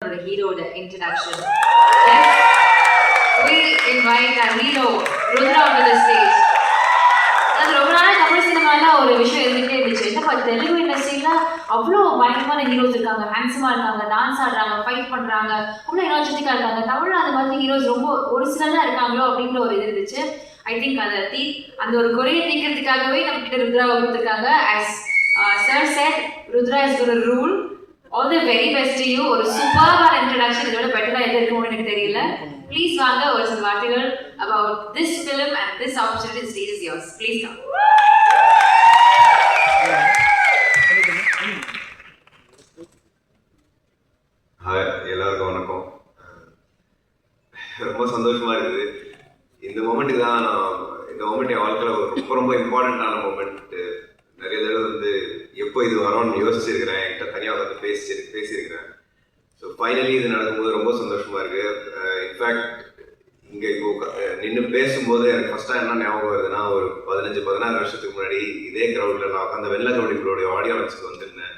நம்மளோட ஹீரோட introduction we invite our hero Rudra to the stage. அது ரொம்ப நாளா தமிழ் சினிமால ஒரு விஷயம் இருந்துட்டே இருந்துச்சு. என்னப்பா தெலுங்கு இண்டஸ்ட்ரியில அவ்வளோ பயங்கரமான ஹீரோஸ் இருக்காங்க. ஹேண்ட்ஸமா இருக்காங்க டான்ஸ் ஆடுறாங்க ஃபைட் பண்றாங்க அவ்வளோ எனர்ஜெட்டிக்கா இருக்காங்க. தமிழ்ல அந்த மாதிரி ஹீரோஸ் ரொம்ப ஒரு சிலர் தான் இருக்காங்களோ அப்படின்ற ஒரு இது இருந்துச்சு. ஐ திங்க் அதை தீ அந்த ஒரு குறையை தீர்க்கறதுக்காகவே நம்ம கிட்ட ருத்ராவை கொடுத்துருக்காங்க. As sir said Rudra is ஒரு rule all the very best you ஒரு சூப்பரான இன்ட்ரடக்ஷன் இதோட பெட்டரா எது இருக்கும்னு எனக்கு தெரியல. ப்ளீஸ் வாங்க ஒரு சில வார்த்தைகள் about this film and this opportunity stage is yours. Please come. Hi எல்லாருக்கும் வணக்கம். ரொம்ப சந்தோஷமா இருக்குது. இந்த மொமெண்ட்டுக்கு தான் நான் இந்த மொமெண்ட் என் வாழ்க்கையில் ஒரு ரொம்ப ரொம்ப இம்பார்ட்டண்ட்டான மொமெண்ட் நிறைய தடவை வந்து எப்போ இது வரும்னு யோசிச்சிருக்கிறேன். என்கிட்ட வந்து பேசி பேசியிருக்கிறேன். ஸோ ஃபைனலி இது நடக்கும்போது ரொம்ப சந்தோஷமாக இருக்குது இன்ஃபேக்ட் uh, இங்கே இப்போ uh, நின்று பேசும்போது எனக்கு ஃபஸ்ட்டாக என்ன ஞாபகம் வருதுன்னா ஒரு பதினஞ்சு பதினாறு வருஷத்துக்கு முன்னாடி இதே க்ரௌடில் நான் உட்காந்து வெள்ளை கபடிகளுடைய ஆடியோ வந்திருந்தேன்.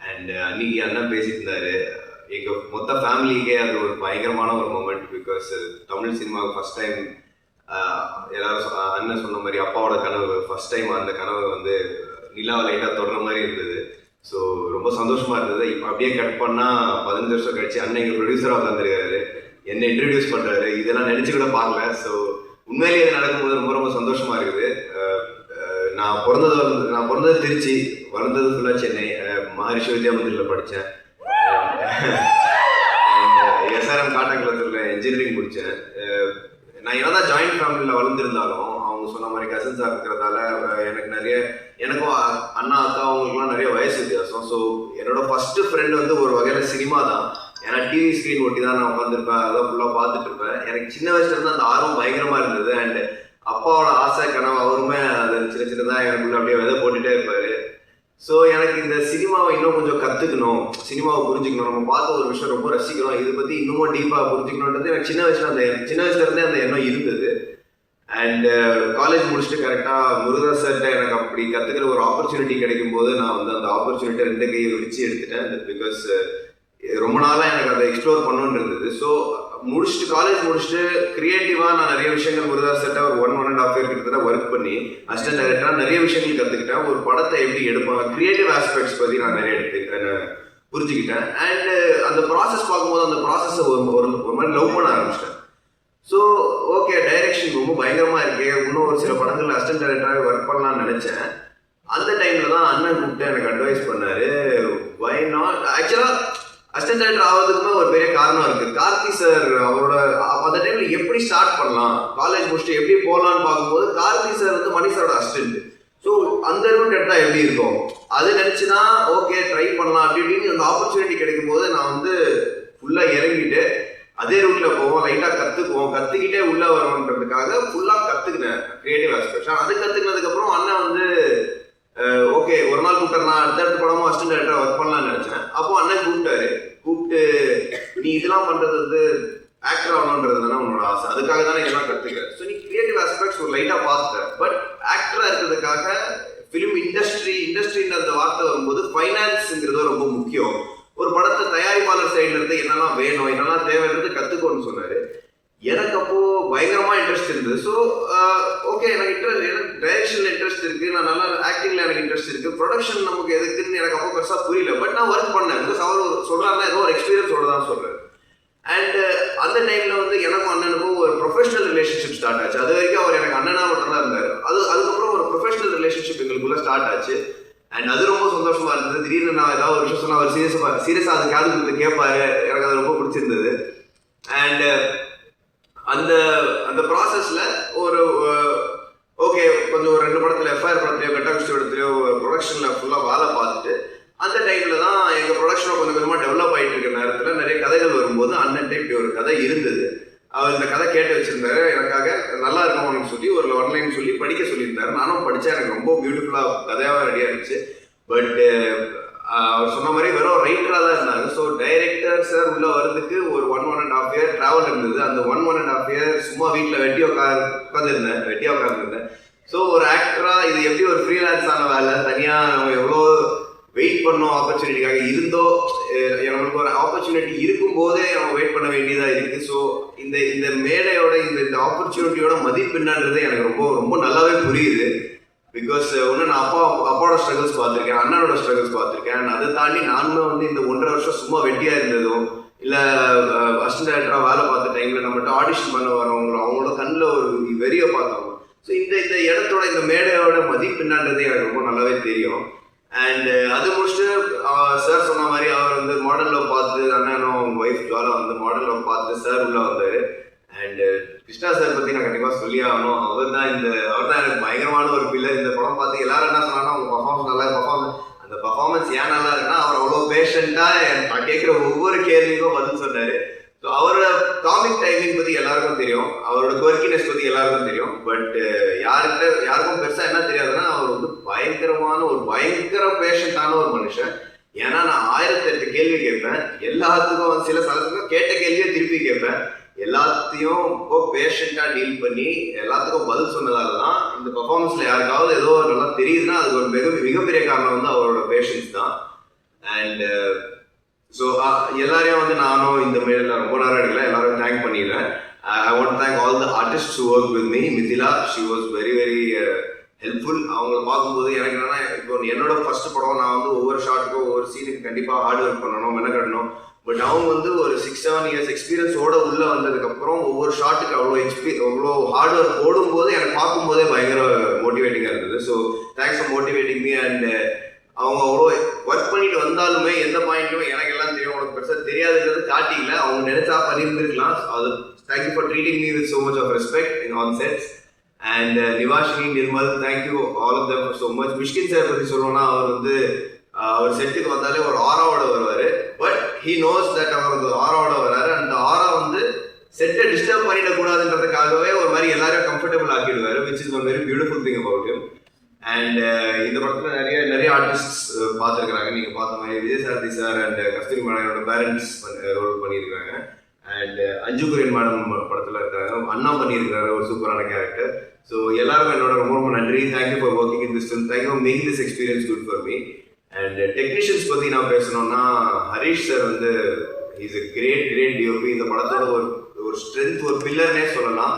அண்ட் uh, அன்னைக்கு அண்ணன் பேசிட்டு இருந்தாரு. மொத்த ஃபேமிலிக்கே அது ஒரு பயங்கரமான ஒரு மூமெண்ட் பிகாஸ் தமிழ் சினிமாவுக்கு ஃபர்ஸ்ட் டைம் எல்லாரும் அண்ணன் சொன்ன மாதிரி அப்பாவோட கனவு ஃபர்ஸ்ட் டைம் அந்த கனவு வந்து நிலாவை லைட்டாக தொடர மாதிரி இருந்தது. ஸோ ரொம்ப சந்தோஷமாக இருந்தது. இப்போ அப்படியே கட் பண்ணால் பதினஞ்சு வருஷம் கழிச்சு அண்ணன் எங்க ப்ரொடியூசராக உட்காந்துருக்காரு என்னை இன்ட்ரடியூஸ் பண்ணுறாரு இதெல்லாம் நினச்சி கூட பார்க்கல. ஸோ உண்மையிலேயே இது நடக்கும்போது ரொம்ப ரொம்ப சந்தோஷமாக இருக்குது. நான் பிறந்தது வளர்ந்து நான் பிறந்தது திருச்சி வளர்ந்தது ஃபுல்லாக சென்னை. மகரிஷி வித்யா மந்திரில் படித்தேன் எஸ்ஆர்எம் காட்டாங்குளத்தில் இன்ஜினியரிங் முடித்தேன் நான் என்னதான் ஜாயிண்ட் ஃபேமிலியில் வளர்ந்துருந்தாலும் அவங்க சொன்ன மாதிரி கசின்ஸாக இருக்கிறதால எனக்கு நிறைய எனக்கும் அண்ணா அக்கா அவங்களுக்குலாம் நிறைய வயசு வித்தியாசம். ஸோ என்னோட ஃபர்ஸ்ட் ஃப்ரெண்ட் வந்து ஒரு வகையில் சினிமா தான். ஏன்னா டிவி ஸ்க்ரீன் ஒட்டி தான் நான் உட்காந்துருப்பேன் அதெல்லாம் ஃபுல்லாக பார்த்துட்டு இருப்பேன். எனக்கு சின்ன வயசுலேருந்து அந்த ஆர்வம் பயங்கரமாக இருந்தது. அண்ட் அப்பாவோட ஆசை கனவு அவருமே அது சின்ன சின்னதாக எனக்குள்ள அப்படியே விதை போட்டுட்டே இருப்பாரு. ஸோ எனக்கு இந்த சினிமாவை இன்னும் கொஞ்சம் கற்றுக்கணும் சினிமாவை புரிஞ்சுக்கணும். நம்ம பார்த்த ஒரு விஷயம் ரொம்ப ரசிக்கிறோம். இதை பற்றி இன்னமும் டீப்பாக புரிஞ்சுக்கணுன்றது எனக்கு சின்ன வயசுல அந்த சின்ன வயசுலேருந்தே அந்த எண்ணம் இருந்தது. அண்ட் காலேஜ் uh, முடிச்சுட்டு கரெக்டாக முருகதாஸ் சார்கிட்ட எனக்கு அப்படி கற்றுக்கிற ஒரு ஆப்பர்ச்சுனிட்டி கிடைக்கும் போது நான் வந்து அந்த ஆப்பர்ச்சுனிட்டி ரெண்டு கையை விரிச்சு எடுத்துட்டேன். பிகாஸ் uh, ரொம்ப நாளாக எனக்கு அதை எக்ஸ்ப்ளோர் பண்ணணுன்னு இருந்தது. ஸோ முடிச்சுட்டு காலேஜ் முடிச்சுட்டு கிரியேட்டிவாக நான் நிறைய விஷயங்கள் முருகதாஸ் சார்ட்ட ஒரு one one and half year கிட்டத்தட்ட ஒர்க் பண்ணி அசிஸ்டன்ட் டைரக்டராக நிறைய விஷயங்கள் கற்றுக்கிட்டேன் ஒரு படத்தை எப்படி எடுப்பாங்க கிரியேட்டிவ் ஆஸ்பெக்ட்ஸ் பற்றி நான் நிறைய எடுத்து புரிஞ்சுக்கிட்டேன். அண்ட் uh, அந்த ப்ராசஸ் பார்க்கும்போது அந்த ப்ராசஸை ஒரு ஒரு ஒரு மாதிரி லவ் பண்ண ஆரம்பிச்சிட்டேன். ஸோ ஓகே டைரக்ஷன் ரொம்ப பயங்கரமாக இருக்கு. இன்னும் ஒரு சில படங்கள் அசிஸ்டன்ட் டைரக்டராக ஒர்க் பண்ணலாம்னு நினச்சேன். அந்த டைமில் தான் அண்ணன் கூப்பிட்டு எனக்கு அட்வைஸ் பண்ணார். வை நாட் ஆக்சுவலாக அசிஸ்டன்ட் டைரக்டர் ஆகிறதுக்குமே ஒரு பெரிய காரணம் இருக்குது கார்த்தி சார் அவரோட அந்த டைமில் எப்படி ஸ்டார்ட் பண்ணலாம்? காலேஜ் முடிச்சுட்டு எப்படி போகலான்னு பார்க்கும்போது கார்த்தி சார் வந்து மணி சாரோட அசிஸ்டன்ட் ஸோ அந்த ரூட் எடுத்தா எப்படி இருக்கும்? அது நினச்சி தான் ஓகே ட்ரை பண்ணலாம் அப்படி இப்படின்னு அந்த ஆப்பர்ச்சுனிட்டி கிடைக்கும் போது நான் வந்து ஃபுல்லாக இறங்கிட்டு அதே ரூட்ல போவோம் லைட்டா கத்துக்குவோம். கத்துக்கிட்டே உள்ள வரணுன்றதுக்காக ஃபுல்லா கத்துக்கினேன் கிரியேட்டிவ் ஆஸ்பெக்ட் அது கத்துக்கினதுக்கு அப்புறம் அண்ணன் வந்து ஓகே ஒரு நாள் கூப்பிட்டாரு. நான் அடுத்தடுத்த படமும் அசிஸ்டன்ட் டேரக்டர் ஒர்க் பண்ணலாம்னு நினைச்சேன். அப்போ அண்ணன் கூப்பிட்டாரு. கூப்பிட்டு நீ இதெல்லாம் பண்றது வந்து ஆக்டர் ஆகணுன்றது தானே உன்னோட ஆசை. அதுக்காக தானே இதெல்லாம் கத்துக்க ஸோ நீ கிரியேட்டிவ் ஆஸ்பெக்ட்ஸ் ஒரு லைட்டா பார்த்துட்ட பட் ஆக்டரா இருக்கிறதுக்காக ஃபிலிம் இண்டஸ்ட்ரி இண்டஸ்ட்ரின்ற அந்த வார்த்தை வரும்போது ஃபைனான்ஸுங்கிறது ரொம்ப முக்கியம் ஒரு படத்தை தயாரிப்பாளர் சைடுல இருந்து என்னெல்லாம் வேணும் தேவைன்றது கற்றுக்கோன்னு சொன்னார். எனக்கு அப்போது பயங்கரமாக இன்ட்ரெஸ்ட் இருந்தது. ஸோ ஓகே uh, எனக்கு இன்ட்ரெஸ்ட் எனக்கு டைரக்ஷனில் இன்ட்ரெஸ்ட் இருக்குது நான் நல்லா ஆக்டிங்கில் எனக்கு இன்ட்ரெஸ்ட் இருக்குது ப்ரொடக்ஷன் நமக்கு எதுக்குன்னு எனக்கு அப்போ பெருசாக புரியல. பட் நான் ஒர்க் பண்ணேன். பிகாஸ் அவர் சொல்கிறாருன்னா ஏதோ ஒரு எக்ஸ்பீரியன்ஸோட தான் சொல்கிறேன் அண்ட் uh, அந்த டைமில் வந்து எனக்கும் அண்ணனுக்கும் ஒரு ப்ரொஃபஷனல் ரிலேஷன்ஷிப் ஸ்டார்ட் ஆச்சு. அது வரைக்கும் அவர் எனக்கு அண்ணனாக மட்டும் தான் இருந்தார். அது அதுக்கப்புறம் ஒரு ப்ரொஃபஷனல் ரிலேஷன்ஷிப் எங்களுக்குள்ளே ஸ்டார்ட் ஆச்சு. அண்ட் அது ரொம்ப சந்தோஷமா இருந்தது. திடீர்னு நான் ஏதாவது ஒரு விஷயம் சொன்னால் அவர் சீரியஸ் சீரியஸாக அது காது கொடுத்து கேட்பாரு எனக்கு அது ரொம்ப பிடிச்சிருந்தது. அண்ட் uh, அந்த அந்த ப்ராசஸில் ஒரு uh, ஓகே கொஞ்சம் ஒரு ரெண்டு படத்தில் எஃப்ஐஆர் படத்துலையோ கட்டாகுஸ்டி படத்துலையோ ப்ரொடக்ஷனில் ஃபுல்லாக வேலை பார்த்துட்டு அந்த டைமில் தான் எங்கள் ப்ரொடக்ஷனை கொஞ்சம் கொஞ்சமாக டெவலப் ஆகிட்டு இருக்க நேரத்தில் நிறைய கதைகள் வரும்போது அண்ணன் இப்படி ஒரு கதை இருந்தது. அவர் இந்த கதை கேட்டு வச்சிருந்தாரு. எனக்காக நல்லா இருக்கும் உனக்கு சொல்லி ஒரு ஒன் லைன் சொல்லி படிக்க சொல்லியிருந்தாரு. நானும் படித்தேன் எனக்கு ரொம்ப பியூட்டிஃபுல்லாக கதையாக ரெடியாக இருந்துச்சு. பட் uh, அவர் சொன்ன மாதிரி வெறும் ரைட்டராக தான் இருந்தாங்க ஸோ டைரக்டர் சார் உள்ளே வரதுக்கு ஒரு one one and half year travel இருந்தது. அந்த one one and half year சும்மா வீட்டில் வெட்டி உட்கார் உட்காந்துருந்தேன் வெட்டியா உட்காந்துருந்தேன் ஸோ ஒரு ஆக்டராக இது எப்படி ஒரு ஃப்ரீலான்ஸ் ஆன வேலை? தனியாக நம்ம எவ்வளோ வெயிட் பண்ணோம் ஆப்பர்ச்சுனிட்டிக்காக இருந்தோ நம்மளுக்கு ஒரு ஆப்பர்ச்சுனிட்டி இருக்கும் போதே நம்ம வெயிட் பண்ண வேண்டியதா இருக்கு. ஸோ இந்த இந்த மேடையோட இந்த இந்த ஆப்பர்ச்சுனிட்டியோட மதிப்பு என்னன்றது எனக்கு ரொம்ப ரொம்ப நல்லாவே புரியுது. பிகாஸ் ஒன்று நான் அப்பா அப்பாவோட ஸ்ட்ரகிள்ஸ் பார்த்துருக்கேன் அண்ணனோட ஸ்ட்ரகிள்ஸ் பார்த்துருக்கேன். அதை தாண்டி நானுமே வந்து இந்த ஒன்றரை வருஷம் சும்மா வெட்டியாக இருந்ததும் இல்லை அசிஸ்டன்ட் டேரக்டராக வேலை பார்த்த டைமில் நம்மகிட்ட ஆடிஷன் பண்ண வரவங்களோ அவங்களோட கண்ணில் ஒரு வெறியை பார்த்தவங்க ஸோ இந்த இந்த இடத்தோட இந்த மேடையோட மதிப்பு என்னன்றது எனக்கு ரொம்ப நல்லாவே தெரியும். அண்ட் uh, அது முடிச்சுட்டு சார் சொன்ன மாதிரி அவர் வந்து மாடலில் பார்த்து அண்ணனும் ஒய்ஃப் ஜாலா வந்து மாடலில் பார்த்து சார் உள்ளே வந்தார். அண்ட் uh, கிருஷ்ணா சார் பற்றி நான் கண்டிப்பாக சொல்லி ஆகணும். அவர் தான் இந்த அவர் தான் எனக்கு பயங்கரமான ஒரு பில்லர் இந்த படம் பார்த்து எல்லாரும் என்ன சொன்னாங்கன்னா அவங்க பர்ஃபார்மன்ஸ் நல்லா பர்ஃபார்மன்ஸ் அந்த பர்ஃபார்மன்ஸ் ஏன் நல்லா இருக்குன்னா அவர் அவ்வளோ பேஷண்ட்டாக நான் கேட்குற ஒவ்வொரு கேள்விக்கும் பதில் சொன்னார். ஸோ அவரோட காமிக் டைமிங் பற்றி எல்லாருக்கும் தெரியும். அவரோட குவர்க்கினஸ் பற்றி எல்லாருக்கும் தெரியும். பட் uh, யாருக்கிட்ட யாருக்கும் பெருசாக என்ன தெரியாதுன்னா அவர் வந்து பயங்கரமான ஒரு பயங்கர பேஷண்ட்டான ஒரு மனுஷன். ஏன்னா நான் ஆயிரத்தி எட்டு கேள்வி கேட்பேன். எல்லாத்துக்கும் சில சதத்துக்கும் கேட்ட கேள்வியை திருப்பி கேட்பேன். எல்லாத்தையும் ரொம்ப பேஷண்ட்டாக டீல் பண்ணி எல்லாத்துக்கும் பதில் சொன்னதால தான் இந்த பர்ஃபார்மன்ஸில் யாருக்காவது ஏதோ நல்லா தெரியுதுன்னா அதுக்கு ஒரு மிக மிகப்பெரிய காரணம் வந்து அவரோட பேஷன்ஸ் தான். அண்ட் ஸோ எல்லாரையும் வந்து நானும் இந்த மேல ரொம்ப நேரம் எடுக்கல. எல்லாரும் தேங்க் பண்ணிடுறேன். I want thank all the artist who work with me Mithila she was very very helpful அவங்கள பார்க்கும்போது எனக்கு என்னன்னா இப்போ என்னோட ஃபர்ஸ்ட் படம் நான் வந்து ஒவ்வொரு ஷாட்டுக்கும் ஒவ்வொரு சீனுக்கு கண்டிப்பாக ஹார்ட் ஒர்க் பண்ணணும் மெனக்கடணும். பட் அவங்க வந்து ஒரு சிக்ஸ் செவன் இயர்ஸ் எக்ஸ்பீரியன்ஸோட உள்ள வந்ததுக்கப்புறம் ஒவ்வொரு ஷாட்டுக்கு அவ்வளோ எக்ஸ்பீ அவ்வளோ ஹார்ட் ஒர்க் போடும்போது எனக்கு பார்க்கும்போதே பயங்கர மோட்டிவேட்டிங்காக இருந்தது. So thanks for motivating me and அவங்க அவ்வளோ ஒர்க் பண்ணிட்டு வந்தாலுமே எந்த பாயிண்ட்லையும் எனக்கு எல்லாம் தெரியும் உனக்கு பெருசாக தெரியாதுன்றது காட்டிக்கல. அவங்க நினைச்சா பண்ணியிருந்திருக்கலாம். அது thank you for treating me with so much of respect in on sets and Nivashini Nirmal thank you all of them so much Mysskin sir பற்றி சொல்லணும்னா அவர் வந்து uh, அவர் செட்டுக்கு வந்தாலே ஒரு ஆராவோட வருவார். பட் ஹீ நோஸ் தட் அவர் வந்து ஆராவோட வர்றாரு அந்த ஆரா வந்து செட்டை டிஸ்டர்ப் பண்ணிடக்கூடாதுன்றதுக்காகவே ஒரு மாதிரி எல்லாரையும் comfortable ஆக்கிடுவார் which is one very beautiful thing about him and இந்த படத்தில் நிறைய நிறைய ஆர்டிஸ்ட்ஸ் uh, பார்த்துருக்குறாங்க. நீங்கள் பார்த்த மாதிரி Vijayasarathy sir and uh, Kasthuri மேனோட பேரண்ட்ஸ் ரோல் பண்ணியிருக்காங்க. அண்ட் அஞ்சு குரியன் மேடம் படத்தில் இருக்காங்க. அண்ணா பண்ணியிருக்காரு ஒரு சூப்பரான கேரக்டர் ஸோ எல்லாருக்கும் என்னோட ரொம்ப ரொம்ப நன்றி. Thank you for working in this film thank you make this experience good for me and technicians பற்றி நான் பேசணும்னா ஹரிஷ் சார் வந்து is a great great DOP இந்த படத்தோட ஒரு ஒரு ஸ்ட்ரென்த் ஒரு பில்லர்னே சொல்லலாம்.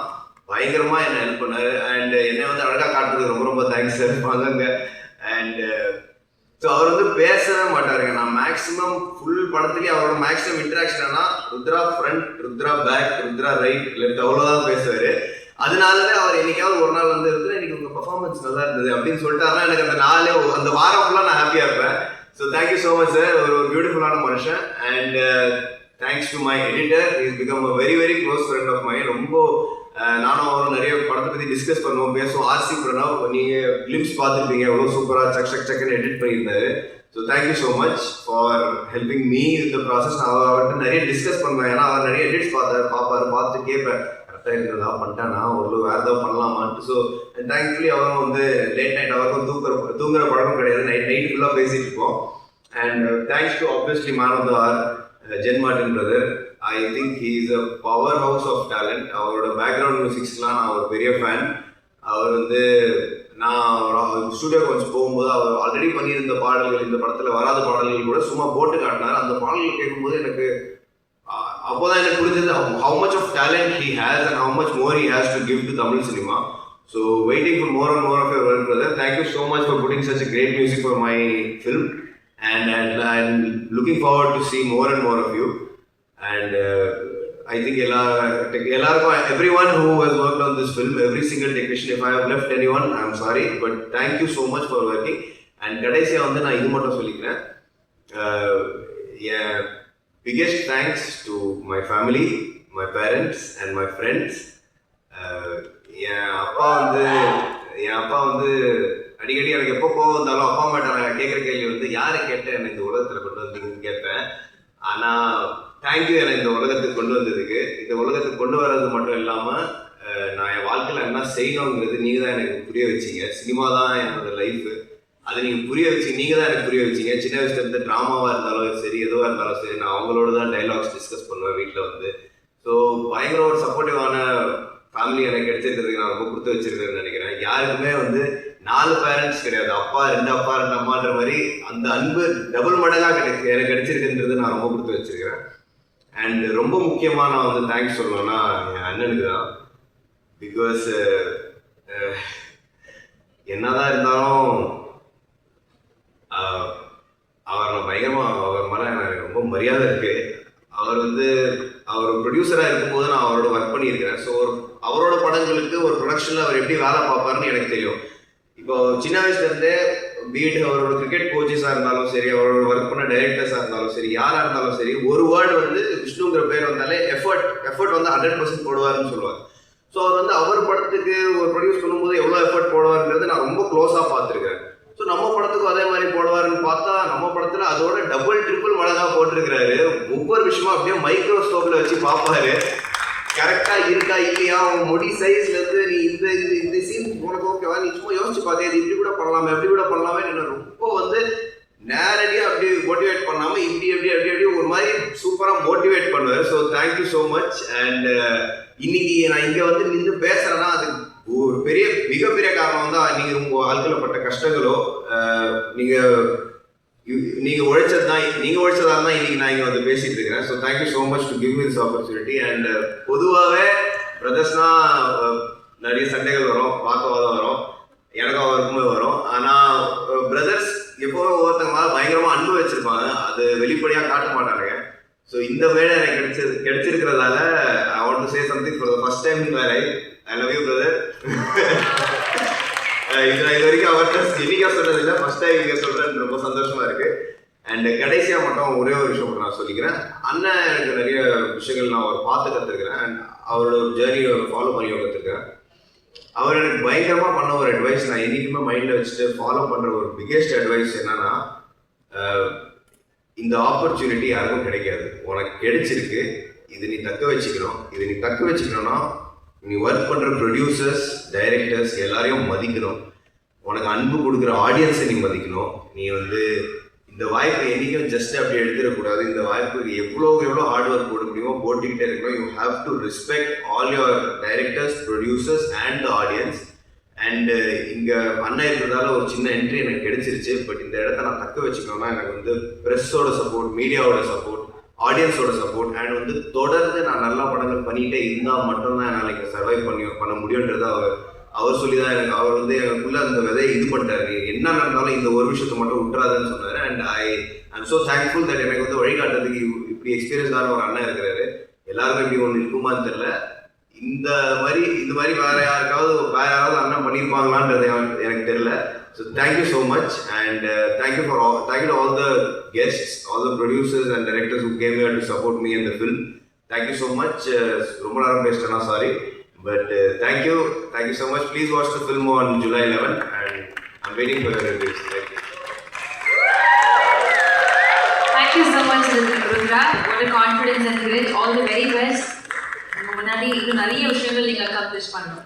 பயங்கரமாக என்ன ஹெல்ப் பண்ணார். அண்ட் என்னை வந்து அழகாக காட்டுறதுக்கு ரொம்ப ரொம்ப தேங்க்ஸ் சார் வாங்க. அண்ட் ஸோ அவர் வந்து பேசவே மாட்டாருங்க. நான் மேக்ஸிமம் ஃபுல் படத்துலேயே அவரோட maximum interaction Rudra front Rudra back Rudra right left அவ்வளோதான் பேசுவார். அதனாலவே அவர் என்னைக்காவது ஒரு நாள் வந்து இருந்து இன்னைக்கு உங்கள் பர்ஃபார்மன்ஸ் நல்லா இருந்தது அப்படின்னு சொல்லிட்டாருன்னா எனக்கு அந்த நாளே அந்த வாரம் ஃபுல்லாக நான் ஹாப்பியாக இருப்பேன். So thank you so much sir ஒரு ஒரு பியூட்டிஃபுல்லான மனுஷன். And thanks to my editor is become a very very close friend of my ரொம்ப நானும் அவரும் நிறைய படத்தை பற்றி டிஸ்கஸ் பண்ணுவோம் பேசுவோம். ஆர்சி பிரணவ் நீங்கள் கிளிம்ஸ் பார்த்துருப்பீங்க. எவ்வளோ சூப்பராக சக் சக் சக்குன்னு எடிட் பண்ணியிருந்தாரு. So thank you so much for helping me இந்த ப்ராசஸ் நான் அவர் அவர்கிட்ட நிறைய டிஸ்கஸ் பண்ணுவேன். ஏன்னா அவர் நிறைய எடிட்ஸ் பார்த்தார் பார்ப்பார் பார்த்துட்டு கேட்பேன். கரெக்டாக இருக்கிறதா பண்ணிட்டானா ஒரு வேறு ஏதாவது பண்ணலாமான்ட்டு. ஸோ தேங்க்ஃபுல்லி அவரும் வந்து லேட் நைட் அவருக்கும் தூங்குற தூங்குற பழக்கம் கிடையாது. நைட் நைட் ஃபுல்லாக பேசிட்டு இருப்போம். And thanks to obviously man of the hour Jen Martin brother I think he is a power house of talent அவரோட பேக்ரவுண்ட் மியூசிக்ஸ்லாம் நான் ஒரு பெரிய ஃபேன் அவர் வந்து நான் ஸ்டுடியோ கொஞ்சம் போகும்போது அவர் ஆல்ரெடி பண்ணியிருந்த பாடல்கள் இந்த படத்தில் வராத பாடல்கள் கூட சும்மா போட்டு காட்டினார். அந்த பாடல்கள் கேட்கும்போது எனக்கு அப்போதான் எனக்கு புரிஞ்சது how much of talent he has and how much more he has to give to Tamil cinema so waiting for more and more of your work brother thank you so much for putting such great music for my film and and looking forward to see more and more of you and I think Ella, Ella, everyone who has worked on this film, every single technician, if I have left anyone, I am sorry, but thank you so much for working. And கடைசியாக வந்து நான் இது மட்டும் சொல்லிக்கிறேன் என் biggest thanks to my family my parents and my friends என் அப்பா வந்து என் அப்பா வந்து அடிக்கடி எனக்கு எப்போ போக வந்தாலும் அப்பா அம்மாட்ட நான் கேட்குற கேள்வி வந்து யாரை கேட்டேன் எனக்கு உலகத்தில் கொண்டு வந்து கேட்பேன் ஆனால் தேங்க்யூ என்னை இந்த உலகத்துக்கு கொண்டு வந்ததுக்கு. இந்த உலகத்துக்கு கொண்டு வர்றது மட்டும் இல்லாமல் நான் என் வாழ்க்கையில் என்ன செய்யணுங்கிறது நீங்கள் தான் எனக்கு புரிய வச்சீங்க. சினிமா தான் என்னோட லைஃபு அதை நீங்கள் புரிய வச்சு நீங்கள் தான் எனக்கு புரிய வச்சிங்க. சின்ன வயசுலேருந்து ட்ராமாவாக இருந்தாலும் சரி எதுவாக இருந்தாலும் சரி நான் அவங்களோட தான் டைலாக்ஸ் டிஸ்கஸ் பண்ணுவேன் வீட்டில் வந்து. ஸோ பயங்கர ஒரு சப்போர்ட்டிவான ஃபேமிலி எனக்கு கிடைச்சிருக்கிறதுக்கு நான் ரொம்ப கொடுத்து வச்சிருக்கேன்னு நினைக்கிறேன். யாருக்குமே வந்து நாலு பேரண்ட்ஸ் கிடையாது. அப்பா ரெண்டு அப்பா ரெண்டு அம்மான்ற மாதிரி அந்த அன்பு டபுள் மடங்காக கிடைக்கு எனக்கு கிடைச்சிருக்குன்றது நான் ரொம்ப கொடுத்து வச்சிருக்கிறேன். அண்ட் ரொம்ப முக்கியமாக நான் வந்து தேங்க்ஸ் சொல்லணும்னா என் அண்ணனுக்கு தான். பிகாஸ் என்னதான் இருந்தாலும் அவர் நான் பயங்கரமாக அவர் மேலே எனக்கு ரொம்ப மரியாதை இருக்கு. அவர் வந்து அவர் ப்ரொடியூசராக இருக்கும்போது நான் அவரோட ஒர்க் பண்ணியிருக்கிறேன். ஸோ அவரோட படங்களுக்கு ஒரு ப்ரொடக்ஷனில் அவர் எப்படி வேலை பார்ப்பாருன்னு எனக்கு தெரியும். இப்போ சின்ன வயசுலேருந்தே பீட் அவரோட கிரிக்கெட் கோச்சஸாக இருந்தாலும் சரி அவரோட ஒர்க் பண்ண டைரக்டர்ஸாக இருந்தாலும் சரி யாராக இருந்தாலும் சரி ஒரு வேர்டு வந்து விஷ்ணுங்கிற பேர் வந்தாலே எஃபர்ட் எஃபர்ட் வந்து ஹண்ட்ரட் பர்சன்ட் போடுவாருன்னு சொல்லுவார். ஸோ அவர் வந்து அவர் படத்துக்கு ஒரு ப்ரொடியூஸ் பண்ணும்போது எவ்வளோ எஃபர்ட் போடுவாருன்றது நான் ரொம்ப க்ளோஸாக பார்த்துருக்கேன் ஸோ நம்ம படத்துக்கும் அதே மாதிரி போடுவாருன்னு பார்த்தா நம்ம படத்தில் அதோட டபுள் ட்ரிபிள் மடங்காக போட்டிருக்கிறாரு. ஒவ்வொரு விஷயமும் அப்படியே மைக்ரோஸ்கோப்பில் வச்சு பார்ப்பாரு. கரெக்டாக இருக்கா இல்லையா? உன் முடி சைஸ்ல இருந்து நீ இந்த இது இந்த சீன் உனக்கு ஓகேவா நீ சும்மா யோசிச்சு பார்த்தே இது இப்படி கூட பண்ணலாமே எப்படி கூட பண்ணலாமே என்ன ரொம்ப வந்து நேரடியாக அப்படி மோட்டிவேட் பண்ணாமல் இப்படி எப்படி அப்படி அப்படி ஒரு மாதிரி சூப்பராக மோட்டிவேட் பண்ணுவார் so thank you so much and இன்னைக்கு நான் இங்கே வந்து நின்று பேசுகிறேன்னா அது ஒரு பெரிய மிகப்பெரிய காரணம் தான் நீங்கள் உங்கள் வாழ்க்கையில் பட்ட கஷ்டங்களோ நீங்கள் நீங்கள் உழைச்சது தான் நீங்கள் உழைச்சதால தான் இன்னைக்கு நான் இங்கே வந்து பேசிகிட்டு இருக்கிறேன். So thank you so much to give this opportunity and பொதுவாகவே பிரதர்ஸ்னா நிறைய சண்டைகள் வரும் வாக்குவாதம் வரும் எனக்கும் அவருக்குமே வரும். ஆனால் பிரதர்ஸ் uh, எப்போவுமே ஒவ்வொருத்தங்க பயங்கரமாக அன்பு வச்சிருப்பாங்க. அது வெளிப்படையாக காட்ட மாட்டாங்க ஸோ இந்த மேடை எனக்கு கிடைச்சி கிடைச்சிருக்கிறதால I want to say something for the first time in my life I love you brother இதில் இது வரைக்கும் அவர்கிட்ட என்னைக்கா சொன்னது ஃபர்ஸ்ட் டைம் இங்கே சொல்கிறேன் ரொம்ப சந்தோஷமா இருக்கு. அண்ட் கடைசியாக மட்டும் ஒரே ஒரு விஷயம் நான் சொல்லிக்கிறேன். அண்ணன் எனக்கு நிறைய விஷயங்கள் நான் அவர் பார்த்து கற்றுருக்கிறேன் அண்ட் அவரோட ஜேர்னியை ஃபாலோ பண்ணி கற்றுருக்கிறேன் அவர் எனக்கு பயங்கரமாக பண்ண ஒரு அட்வைஸ் நான் என்றைக்குமே மைண்டில் வச்சுட்டு ஃபாலோ பண்ணுற ஒரு பிக்கெஸ்ட் அட்வைஸ் என்னன்னா இந்த ஆப்பர்ச்சுனிட்டி யாருக்கும் கிடைக்காது. உனக்கு கிடைச்சிருக்கு. இது நீ தக்க வச்சுக்கணும். இது நீ தக்க வச்சுக்கணும்னா நீ ஒர்க் பண்ணுற ப்ரொடியூசர்ஸ் டைரக்டர்ஸ் எல்லாரையும் மதிக்கணும். உனக்கு அன்பு கொடுக்குற ஆடியன்ஸை நீ மதிக்கணும். நீ வந்து இந்த வாய்ப்பை என்றைக்கும் ஜஸ்ட் அப்படி எடுத்துடக்கூடாது. இந்த வாய்ப்புக்கு எவ்வளோ எவ்வளோ ஹார்ட் ஒர்க் போட முடியுமோ போட்டுக்கிட்டே இருக்கணும். You have to respect all your directors producers and audience and இங்கே அண்ணா இருக்கிறதால ஒரு சின்ன என்ட்ரி எனக்கு கிடைச்சிருச்சு. பட் இந்த இடத்த நான் தக்க வச்சுக்கணும்னா எனக்கு வந்து ப்ரெஸ்ஸோட சப்போர்ட் மீடியாவோட சப்போர்ட் ஆடியன்ஸோட சப்போர்ட் அண்ட் வந்து தொடர்ந்து நான் நல்ல படங்கள் பண்ணிகிட்டே இருந்தால் மட்டும்தான் என்னால் இங்கே சர்வைவ் பண்ணி பண்ண முடியுன்றது அவர் அவர் சொல்லி தான் எனக்கு அவர் வந்து எனக்குள்ள அந்த விதையை இது பண்ணிட்டாரு. என்ன நடந்தாலும் இந்த ஒரு விஷயத்தை மட்டும் விட்டுறாதுன்னு சொன்னார். And I I'm so thankful that எனக்கு வந்து வழிகாட்டுறதுக்கு இப்படி இப்படி எக்ஸ்பீரியன்ஸான ஒரு அண்ணன் இருக்கிறாரு. எல்லாருக்கும் இப்படி ஒன்று இருக்குமான்னு தெரியல. இந்த மாதிரி இந்த மாதிரி வேற யாருக்காவது வேற யாராவது அண்ணன் பண்ணியிருப்பாங்களான்றது எனக்கு- எனக்கு தெரியல so thank you so much and thank you for all thank you to all the guests all the producers and directors who came to support me இந்த ஃபில்ம் தேங்க்யூ ஸோ மச் ரொம்ப நேரம் பேசிட்டேன்னா sorry but thank you thank you so much please watch the film on July eleven and I'm waiting for reviews thank you Thank you so much, Rudra. What a confidence and courage. All the very best. உங்க முன்னாடி இன்னும் நிறைய விஷயங்கள் நீங்க accomplish பண்ணணும்